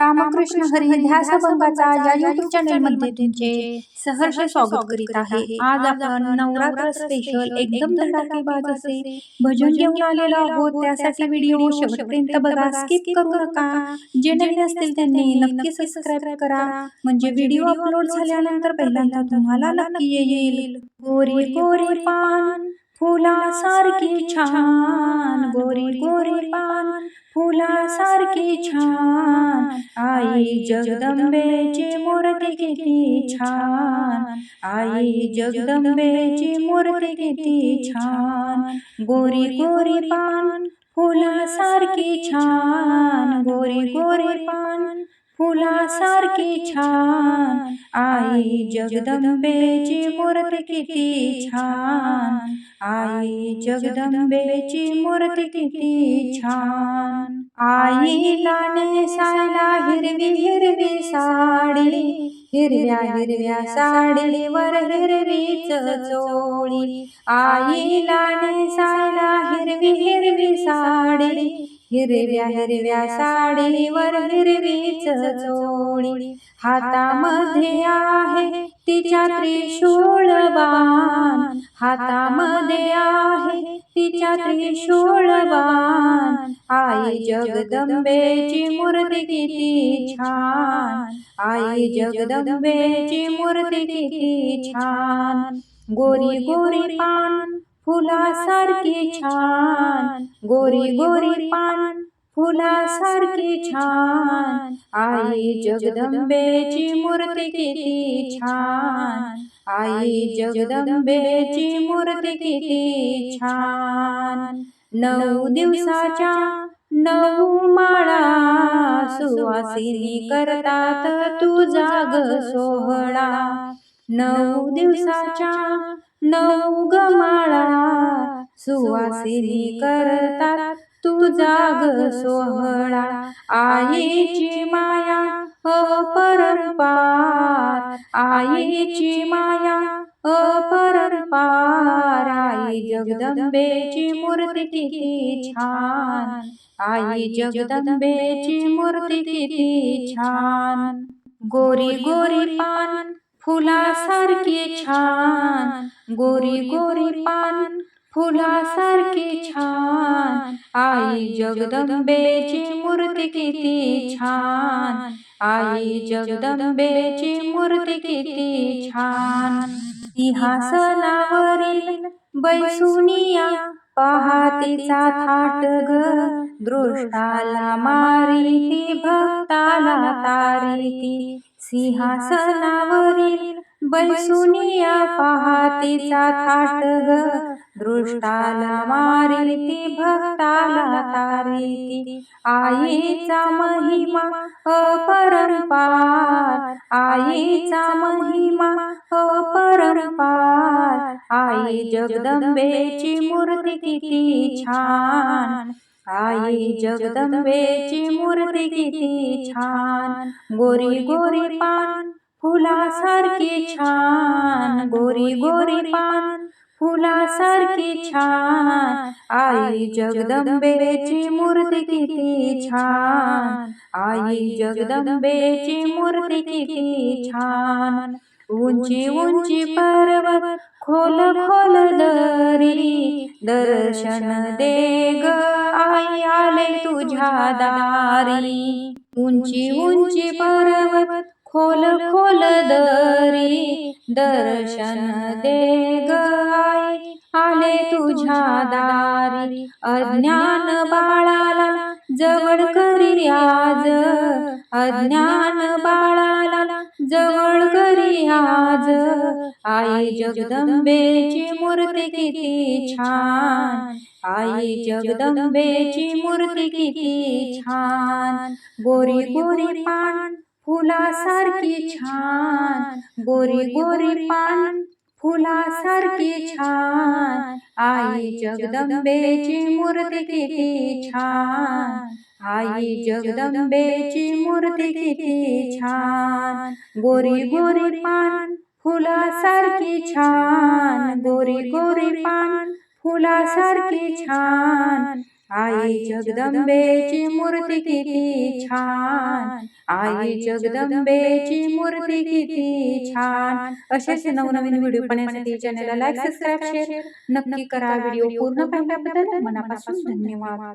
रामकृष्ण हरी ध्यास भंगाचा या YouTube channel मध्ये तुमचे सहर्ष स्वागत करीत आहे. आज आपण नवरात्र स्पेशल एकदम धडाकेबाज असे भजन घेऊन आलेलो आहोत. त्यासाठी व्हिडिओ शेवटपर्यंत बघा. स्किप करू नका. जे नवीन असतील त्यांनी नक्की सबस्क्राईब करा. म्हणजे व्हिडिओ अपलोड झाल्यानंतर पहिल्यांदा तुम्हाला नक्की येईल. गोरी गोरी पान. फुलासारखी छान गोरी गोरी पान फुलासारखी छान आई जगदंबेची मूर्ती किती छान आई जगदंबेची मूर्ती किती छान गोरी गोरी पान फुलासारखी छान गोरी गोरी पान फुलासारखी छान. आई जगदंबेची मूर्ती किती छान. आई जगदंबेची मूर्ती किती छान. आईला नेसायला हिरवी हिरवी साडी. हिरव्या हिरव्या साडीवर हिरवीच चोळी. आईला नेसायला हिरवी हिरवी साडी. हिरव्या हिरव्या साडीवर हिरवीच चोळी हातामध्ये आहे तिच्या त्रिशूळ बाण. हातामध्ये आहे तिच्या त्रिशूळ बाण. आई जगदंबेची मूर्ती किती छान. आई जगदंबेची मूर्ती किती छान. गोरी गोरी पान फुलासारखी छान गोरी गोरी पान फुलासारखी छान. आई जगदंबेची मूर्ती किती छान. आई जगदंबेची मूर्ती किती छान. नऊ दिवसाच्या नऊ माळा सुवासिनी करतात तुझा ग सोहळा. नऊ दिवसाच्या नऊ गमाळा सुवासिनी करतात. तुझा ग सोहळा आईची माया अपरंपार आईची माया अपरंपार आई जगदंबेची मूर्ती किती छान. आई जगदंबेची मूर्ती किती छान. गोरी गोरी पान फुलासारखी छान. गोरी गोरी पान फुलासारखी छान. आई जगदंबेची मूर्ती किती छान. आई जगदंबेची मूर्ती किती छान. सिंहासनावरील बैसुनिया पहातीचा थाट ग. दृष्टाला मारी ती भक्ताला तारी सिंहासनावरील बैसुनिया तिचा थाट ग. दृष्टाला मारी ती भक्ताला तारी आईचा महिमा अपरंपार. आईचा महिमा अपरंपार. आई जगदंबेची मूर्ती किती छान. आई जगदंबेची मूर्ती किती छान. गोरी गोरी पान फुलासारखी छान, गोरी गोरी पान फुलासारखी छान, आई जगदंबेची मूर्ती किती छान, आई जगदंबेची मूर्ती किती छान। उंची उंची पर्वत, खोल खोल दरी, दर्शन दे ग, आई आले तुझ्या दारी। उंची उंची पर्वत खोल खोल दरी दर्शन दे ग आले तुझ्या दारी. अज्ञान बाळाला जवळ करी आज. अज्ञान बाळाला जवळ करी आज. आई जगदंबेची मूर्ती किती छान. आई जगदंबेची मूर्ती किती छान. गोरी गोरी पान फुलासारखी छान गोरी गोरी पान फुलासारखी छान। आई जगदंबेची मूर्ती किती छान। आई जगदंबेची मूर्ती किती छान। गोरी गोरी पान फुलासारखी छान। गोरी गोरी पान फुलासारखी छान। आई जगदंबेची मूर्ती किती छान. आई जगदंबेची मूर्ती किती छान. असेच नवनवीन व्हिडिओ पाहण्यासाठी चॅनलला लाईक सबस्क्राईब शेअर नक्की करा व्हिडिओ पूर्ण पाहिल्याबद्दल मनापासून धन्यवाद.